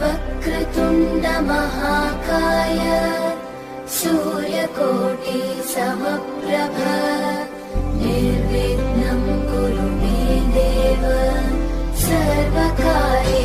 वक्रतुण्डमहाकाय सूर्यकोटि समप्रभ निर्विघ्नम् कुरु मे देव सर्वकारे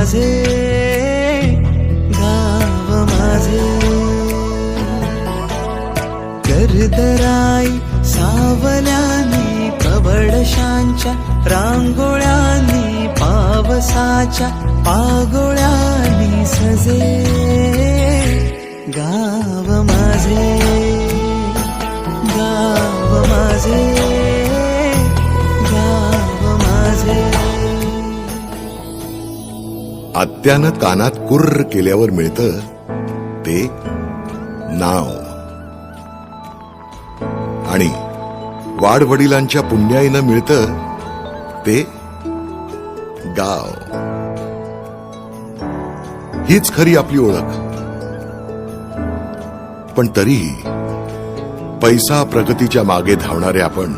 माझे गाव माझे. करदराई सावल्यानी प्रबळशांच्या रांगोळ्यानी पावसाच्या पागोळ्यांनी सजे. गा आत्यानं कानात कुर्र केल्यावर मिळतं ते नाव. आणि वाडवडिलांच्या पुण्याईनं मिळतं ते गाव. हीच खरी आपली ओळख. पण तरीही पैसा प्रगतीच्या मागे धावणारे आपण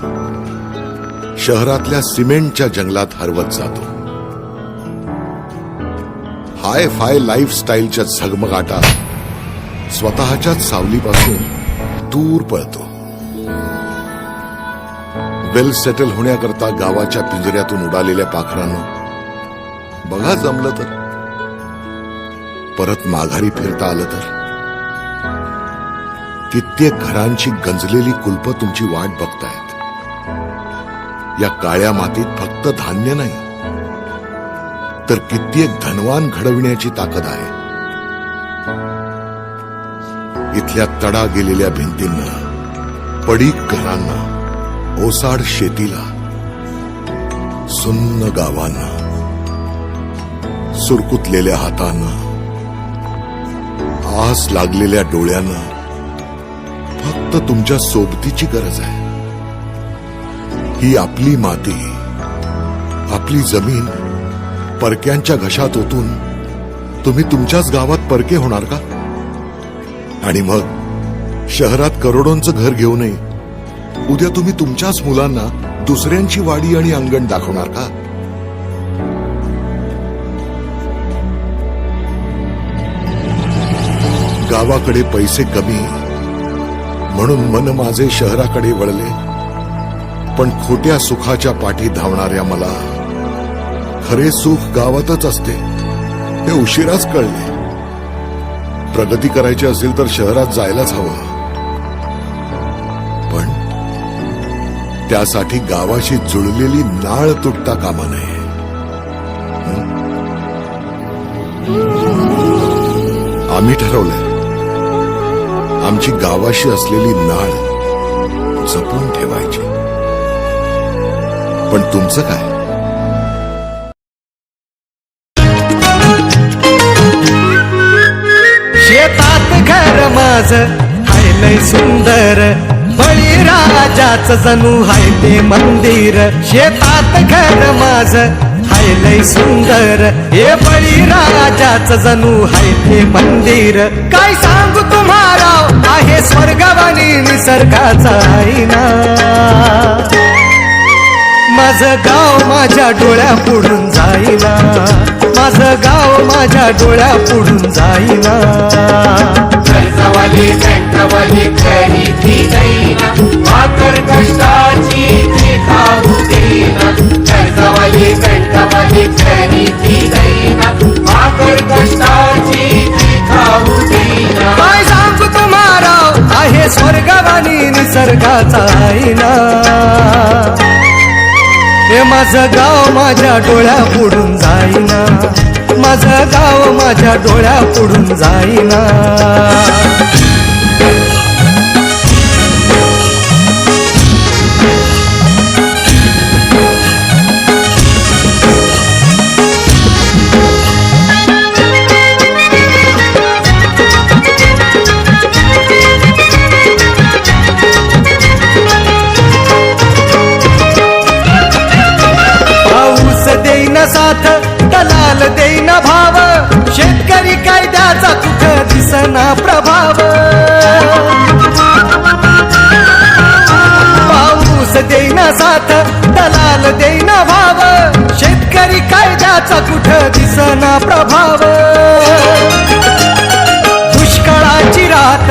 शहरातल्या सिमेंटच्या जंगलात हरवत जातो. हाय फाय लाईफस्टाईलच्या झगमगाटा स्वतःच्याच सावलीपासून दूर पळतो. वेल सेटल होण्याकरता गावाच्या पिंजऱ्यातून उडालेल्या पाखरांना बघा जमलं तर. परत माघारी फिरता आलं तर. कित्येक घरांची गंजलेली कुलप तुमची वाट बघतायत. या काळ्या मातीत फक्त धान्य नाही तर कित्येक धनवान घडविण्याची ताकद आहे. इथल्या तडा गेलेल्या भिंतींना पडीक घरांना ओसाड शेतीला सुन्न गावांना सुरकुतलेल्या हातांना आस लागलेल्या डोळ्यांना फक्त तुमच्या सोबतीची गरज आहे. ही आपली माती आपली जमीन परक्यांच्या घशात ओतून तुम्ही तुमच्याच गावात परके होणार का? आणि मग शहरात करोडोंचं घर घेऊ नये उद्या तुम्ही तुमच्याच मुलांना दुसऱ्यांची वाडी आणि अंगण दाखवणार का? गावाकडे पैसे कमी म्हणून मन माझे शहराकडे वळले पण खोट्या सुखाच्या पाठी धावणाऱ्या मला खरे सुख गावातच असते. हे उशिराच कळले. प्रगती करायची असेल तर शहरात जायलाच हवं. पण त्यासाठी गावाशी जुळलेली नाळ तुटता कामा नये. आम्ही ठरवलंय. आमची गावाशी असलेली नाळ जपून ठेवायची. पण तुमचं काय? घर माझ. हाय लय सुंदर. बळीराजाच जणू हाय ते मंदिर. शेतात घर माझ. हाय लय सुंदर. हे बळीराजाच जणू हाय ते मंदिर. काय सांगू तुम्हाला? आहे स्वर्गवाणी निसर्गाचा आईना. माझं गाव माझ्या डोळ्या पुढून जाईना. माझं गाव माझ्या डोळ्या पुढून जाईना. कर्जवाली बँकवाली खरी जाईना भाकर कष्टाची ती खाऊ देईना कर्जवाली बँकवाली खरी जाईना भाकर कष्टाची ती खाऊ देईना काय सांगू तुम्हाला? आहे स्वर्गवाणी निसर्गाचा आईना. माझं गाव माझ्या डोळ्या पुढून जाईना. माझं गाव माझ्या डोळ्या पुढून जाईना. साथ दलाल देईना भाव. शेतकरी कायद्याचा कुठ दिसना प्रभाव. पाऊस देईना साथ दलाल देईना भाव. शेतकरी कायद्याचा कुठ दिसना प्रभाव. दुष्काळाची रात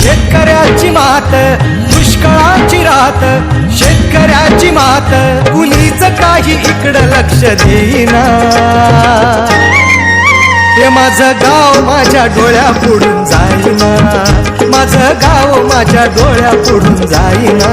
शेतकऱ्याची मात जात शेतकऱ्याची मात कुणीच काही इकडं लक्ष देईना. हे माझं गाव माझ्या डोळ्या पुढून जाईना. माझं गाव माझ्या डोळ्या पुढून जाईना.